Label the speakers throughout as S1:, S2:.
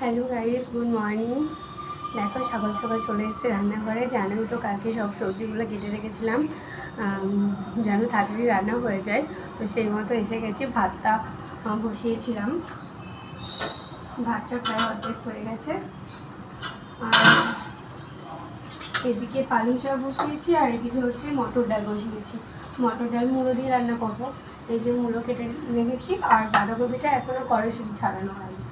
S1: Hello guys good morning দেখো, সকাল সকাল চলে এসেছে রান্নাঘরে। জানোই তো কালকে সব সবজিগুলো কেটে রেখেছিলাম। যেন তাড়াতাড়ি রান্না হয়ে যায়। তো সেই মতো এসে গেছি, ভাতটা বসিয়েছিলাম। ভাতটা প্রায় অর্ধেক হয়ে গেছে। আর এদিকে পালং শাক বসিয়েছি, আর এদিকে হচ্ছে মটর ডাল বসিয়েছি। মটর ডাল মুলো দিয়ে রান্না করব। এই যে মুলো কেটে রেখেছি, আর বাঁধাকপিটা এখনও কড়াইশুটি ছাড়ানো হয়নি।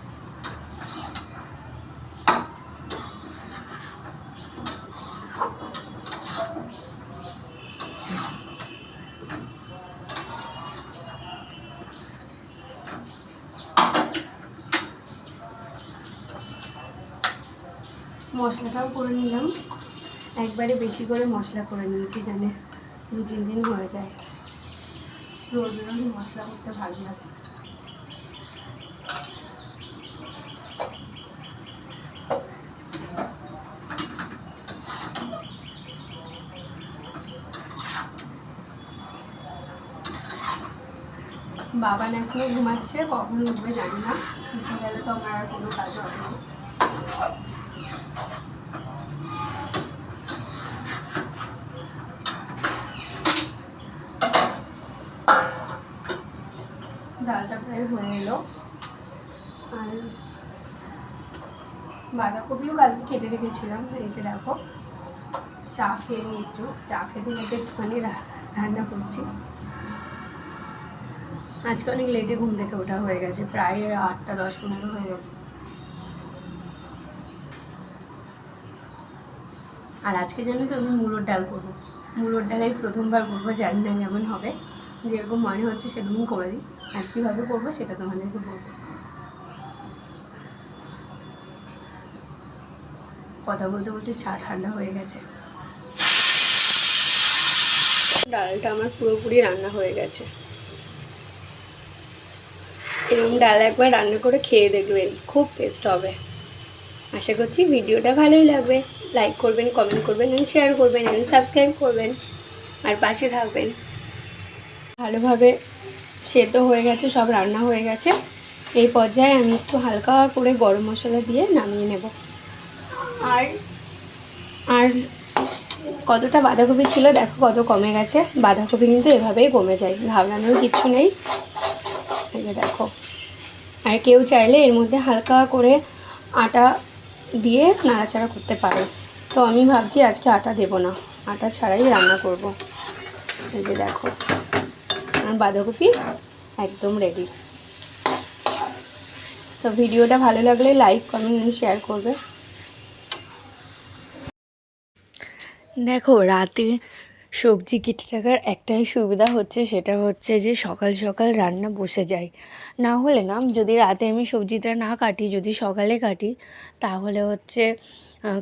S1: মশলাটাও করে নিলাম। একবারে বেশি করে মশলা করে নিয়েছি জানে দু, তিন দিন হয়ে যায়। রোজ রোজ মশলা করতে ভালো লাগে। বাবা না এখনও ঘুমাচ্ছে, কখন উঠবে জানি না। গেলে তো আমার আর কোনো কাজ হবে না। ডালটা প্রায় হয়ে এলো। আর বাঁধাকপিও কালকে কেটে রেখেছিলাম। এই যে দেখো, চা খেয়ে নিই একটু, চা খেতে খেতে একটুখানি রান্না করছি। আজকে অনেক লেটে ঘুম থেকে ওটা হয়ে গেছে, প্রায় আটটা দশ পনেরো হয়ে গেছে। আর আজকে জানো তো আমি মুলোর ডাল করব। মুলোর ডালাই প্রথমবার করব, জানি না কেমন হবে। যেরকম মনে হচ্ছে সেরকম করে দিই। আর কীভাবে করব সেটা তোমাদেরকে বলব। কথা বলতে বলতে চা ঠান্ডা হয়ে গেছে। ডালটা আমার পুরোপুরি রান্না হয়ে গেছে। এরকম ডাল একবার রান্না করে খেয়ে দেখবেন, খুব টেস্ট হবে। আশা করছি ভিডিওটা ভালোই লাগবে। লাইক করবেন কমেন্ট করবেন, and শেয়ার করবেন, and সাবস্ক্রাইব করবেন। আর পাশে থাকবেন। ভালোভাবে সেদ্ধ হয়ে গেছে, সব রান্না হয়ে গেছে। এই পর্যায়ে আমি একটু হালকা করে গরম মশলা দিয়ে নামিয়ে নেব। আর আর কতটা বাঁধাকপি ছিল দেখো কত কমে গেছে। বাঁধাকপি কিন্তু এভাবেই কমে যায়, ঘাবড়ানোর কিচ্ছু নেই। দেখো। আর কেউ চাইলে এর মধ্যে হালকা করে আটা দিয়ে নাড়াচাড়া করতে পারে। তো আমি ভাবছি আজকে আটা দেবো না। আটা ছাড়াই রান্না করব। এই যে দেখো। আর বাঁধাকপি একদম রেডি তো ভিডিওটা ভালো লাগলে লাইক কমেন্ট শেয়ার করবে। দেখো, রাতে সবজি কেটে রাখার একটাই সুবিধা হচ্ছে, সেটা হচ্ছে যে সকাল সকাল রান্না বসে যায় না হলে না, যদি রাতে আমি সবজিটা না কাটি, যদি সকালে কাটি, তাহলে হচ্ছে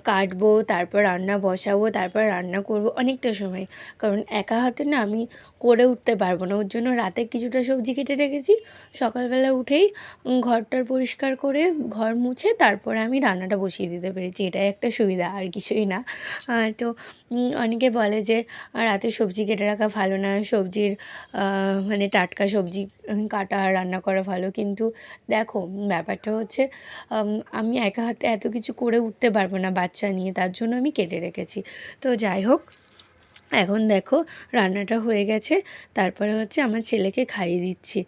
S1: কাটবো, তারপর রান্না বসাবো, তারপর রান্না করব অনেকটা সময়। কারণ একা হাতে না আমি করে উঠতে পারব না। ওর জন্য রাতে কিছুটা সবজি কেটে রেখেছি। সকালবেলা উঠেই ঘরটার পরিষ্কার করে ঘর মুছে তারপরে আমি রান্নাটা বসিয়ে দিতে পেরেছি। এটাই একটা সুবিধা, আর কিছুই না। তো অনেকে বলে যে, রাতে সবজি কেটে রাখা ভালো না। সবজির মানে টাটকা সবজি কাটা রান্না করা ভালো। কিন্তু দেখো, ব্যাপারটা হচ্ছে আমি একা হাতে এত কিছু করে উঠতে পারব না। বাচ্চা নিয়ে তার জন্য আমি কেটে রেখেছি। তো যাই হোক, এখন দেখো রান্নাটা হয়ে গেছে। তারপরে হচ্ছে আমার ছেলেকে খাইয়ে দিচ্ছি।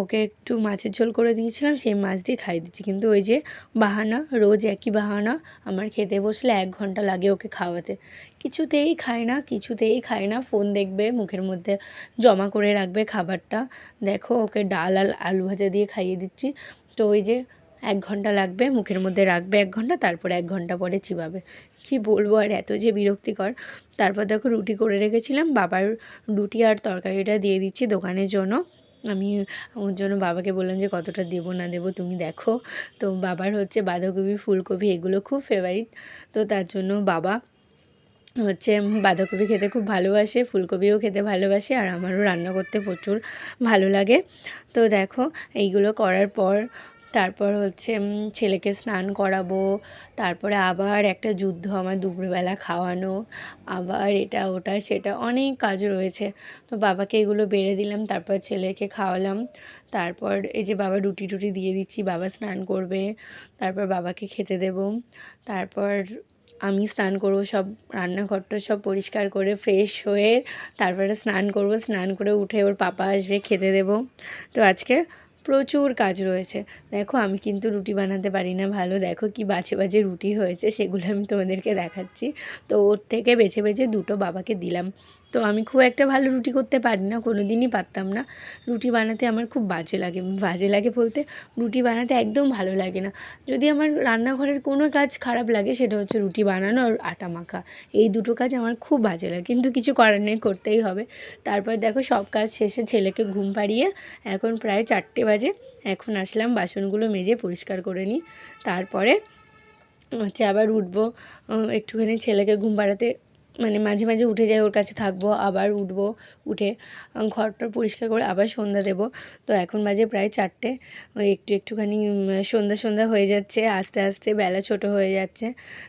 S1: ওকে একটু মাছের ঝোল করে দিয়েছিলাম, সেই মাছ দিয়ে খাইয়ে দিচ্ছি। কিন্তু ওই যে বাহানা, রোজ একই বাহানা, আমার খেতে বসলে এক ঘণ্টা লাগে ওকে খাওয়াতে। কিছুতেই খায় না, কিছুতেই খায় না, ফোন দেখবে, মুখের মধ্যে জমা করে রাখবে খাবারটা। দেখো ওকে ডাল আর আলু ভাজা দিয়ে খাইয়ে দিচ্ছি। তো ওই যে এক ঘণ্টা লাগবে, মুখের মধ্যে রাখবে এক ঘণ্টা, তারপরে এক ঘণ্টা পরে চিবাবে। কি বলব আর এত যে বিরক্তিকর। তারপর দেখো রুটি করে রেখেছিলাম, বাবার রুটি আর তরকারিটা দিয়ে দিচ্ছি দোকানের জন্য। আমি ওর জন্য বাবাকে বললাম যে, কতটা দেবো না দেবো তুমি দেখো। তো বাবার হচ্ছে বাঁধাকপি, ফুলকপি এগুলো খুব ফেভারিট তো তার জন্য বাবা হচ্ছে বাঁধাকপি খেতে খুব ভালোবাসে, ফুলকপিও খেতে ভালোবাসে আর আমারও রান্না করতে প্রচুর ভালো লাগে। তো দেখো এইগুলো করার পর তারপর হচ্ছে ছেলেকে স্নান করাবো, তারপরে আবার একটা যুদ্ধ আমার দুপুরবেলা খাওয়ানো, আবার এটা, ওটা, সেটা, অনেক কাজ রয়েছে। তো বাবাকে এগুলো বেড়ে দিলাম, তারপর ছেলেকে খাওয়ালাম, তারপর এই যে বাবা রুটি টুটি দিয়ে দিচ্ছি, বাবা স্নান করবে, তারপর বাবাকে খেতে দেবো, তারপর আমি স্নান করব, সব রান্নাঘরটা সব পরিষ্কার করে ফ্রেশ হয়ে তারপরে স্নান করব, স্নান করে উঠে ওর পাপা আসবে, খেতে দেবো। তো আজকে প্রচুর কাজ রয়েছে। দেখো, আমি কিন্তু রুটি বানাতে পারি না, ভালো। দেখো কি বাজে বাজে রুটি হয়েছে, সেগুলো আমি তোমাদেরকে দেখাচ্ছি। তো ওর থেকে বেছে বেছে দুটো বাবাকে দিলাম। তো আমি খুব একটা ভালো রুটি করতে পারি না কোনো দিনই পারতাম না। রুটি বানাতে আমার খুব বাজে লাগে বাজে লাগে বলতে রুটি বানাতে একদম ভালো লাগে না। যদি আমার রান্নাঘরের কোনো কাজ খারাপ লাগে সেটা হচ্ছে রুটি বানানো আর আটা মাখা, এই দুটো কাজ আমার খুব বাজে লাগে, কিন্তু কিছু করার নেই, করতেই হবে। তারপর দেখো সব কাজ শেষে ছেলেকে ঘুম পাড়িয়ে এখন প্রায় চারটে বাজে, এখন আসলাম বাসনগুলো মেজে পরিষ্কার করে নিই। তারপরে হচ্ছে আবার উঠবো একটুখানি ছেলেকে ঘুম পাড়াতে মানে মাঝে মাঝে উঠে যাই ওর কাছে থাকব, আবার উঠবো, উঠে ঘরটা পরিষ্কার করে আবার সন্ধ্যা দেবো। তো এখন বাজে প্রায় চারটে একটু একটুখানি সন্ধ্যা সন্ধ্যা হয়ে যাচ্ছে, আস্তে আস্তে বেলা ছোট হয়ে যাচ্ছে।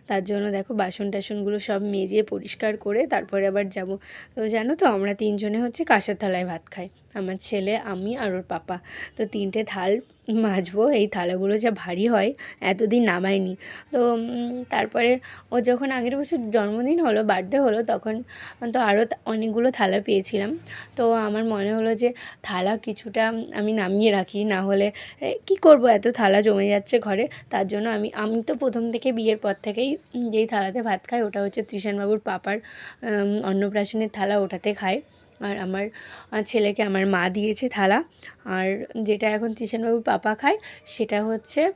S1: তার জন্য দেখো বাসন টাসনগুলো সব মেজে পরিষ্কার করে তারপরে আবার যাব। তো জানো তো আমরা তিনজনে হচ্ছে কাঁসার থালায় ভাত খাই। আমার ছেলে, আমি আর ওর পাপা। তো তিনটে থাল মাজবো, এই থালাগুলো যা ভারী হয়, এতদিন নামায়নি। তো তারপরে ও যখন আগের বছর জন্মদিন হলো বার্থডে হলো, তখন তো আরও অনেকগুলো থালা পেয়েছিলাম। তো আমার মনে হলো যে, থালা কিছুটা আমি নামিয়ে রাখি, না হলে কী করব? এত থালা জমে যাচ্ছে ঘরে। তার জন্য আমি আমি তো প্রথম থেকে বিয়ের পর থেকেই যেই থালাতে ভাত খাই, ওটা হচ্ছে ত্রিশানবাবুর পাপার অন্নপ্রাশনের থালা, ওটাতে খাই। আর আমার ছেলেকে আমার মা দিয়েছে থালা। আর যেটা এখন ত্রিশানবাবুর পাপা খায়, সেটা হচ্ছে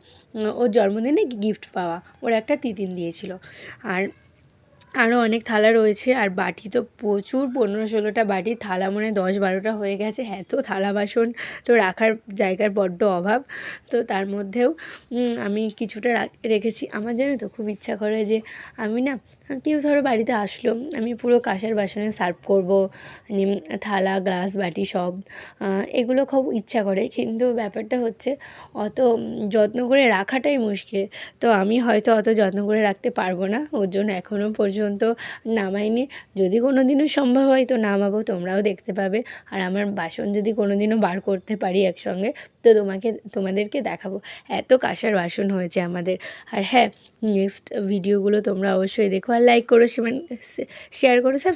S1: ওর জন্মদিনে গিফট পাওয়া। ওর একটা তিতিন দিয়েছিল। আর আরও অনেক থালা রয়েছে। আর বাটি তো প্রচুর, পনেরো ষোলোটা বাটি। থালা মনে হয় দশ বারোটা হয়ে গেছে। এত থালা বাসন তো রাখার জায়গার বড্ড অভাব। তো তার মধ্যেও আমি কিছুটা রাখ- রেখেছি। আমার জানো তো খুব ইচ্ছা করে যে, আমি না কেউ ধরো বাড়িতে আসলো, আমি পুরো কাঁসার বাসনে সার্ভ করব থালা, গ্লাস, বাটি সব এগুলো খুব ইচ্ছা করে। কিন্তু ব্যাপারটা হচ্ছে, অত যত্ন করে রাখাটাই মুশকিল। তো আমি হয়তো অত যত্ন করে রাখতে পারব না, ওর জন্য এখনও পর্যন্ত নামাইনি। যদি কোনো দিনও সম্ভব হয় তো নামাবো, তোমরাও দেখতে পাবে। আর আমার বাসন যদি কোনো দিনও বার করতে পারি একসঙ্গে তো তোমাকে, তোমাদেরকে দেখাবো। এত কাঁসার বাসন হয়েছে আমাদের। আর হ্যাঁ নেক্সট ভিডিওগুলো তোমরা অবশ্যই দেখো। আর লাইক করো শেয়ার করো